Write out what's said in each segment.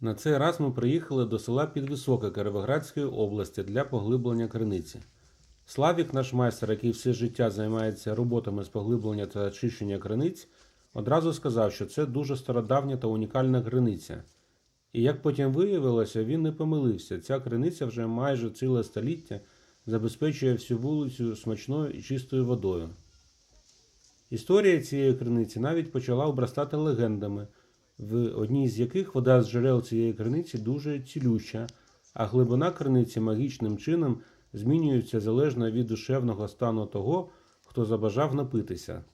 На цей раз ми приїхали до села Підвисоке Кіровоградської області для поглиблення криниці. Славік, наш майстер, який все життя займається роботами з поглиблення та очищення криниць, одразу сказав, що це дуже стародавня та унікальна криниця. І як потім виявилося, він не помилився. Ця криниця вже майже ціле століття забезпечує всю вулицю смачною і чистою водою. Історія цієї криниці навіть почала обрастати легендами, в одній з яких вода з джерел цієї криниці дуже цілюща, а глибина криниці магічним чином змінюється залежно від душевного стану того, хто забажав напитися.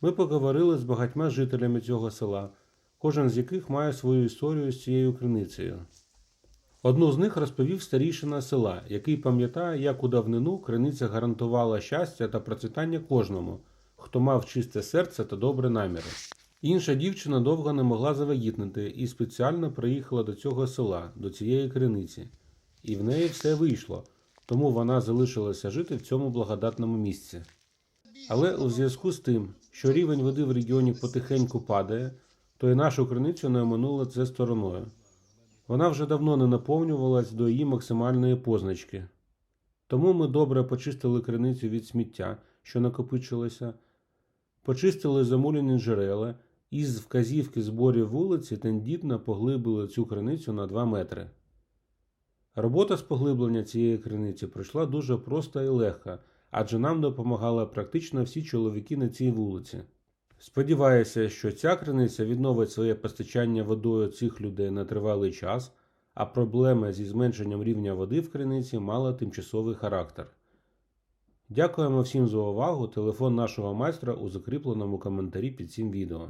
Ми поговорили з багатьма жителями цього села, кожен з яких має свою історію з цією криницею. Одну з них розповів старішина села, який пам'ятає, як у давнину криниця гарантувала щастя та процвітання кожному, хто мав чисте серце та добрі наміри. Інша дівчина довго не могла завагітнити і спеціально приїхала до цього села, до цієї криниці. І в неї все вийшло, тому вона залишилася жити в цьому благодатному місці. Але у зв'язку з тим, що рівень води в регіоні потихеньку падає, то і нашу криницю не оминуло це стороною. Вона вже давно не наповнювалась до її максимальної позначки. Тому ми добре почистили криницю від сміття, що накопичилося, почистили замулені джерела і з вказівки зборів вулиці тендітно поглибили цю криницю на 2 метри. Робота з поглиблення цієї криниці пройшла дуже просто і легко, адже нам допомагали практично всі чоловіки на цій вулиці. Сподіваюся, що ця криниця відновить своє постачання водою цих людей на тривалий час, а проблема зі зменшенням рівня води в криниці мала тимчасовий характер. Дякуємо всім за увагу. Телефон нашого майстра у закріпленому коментарі під цим відео.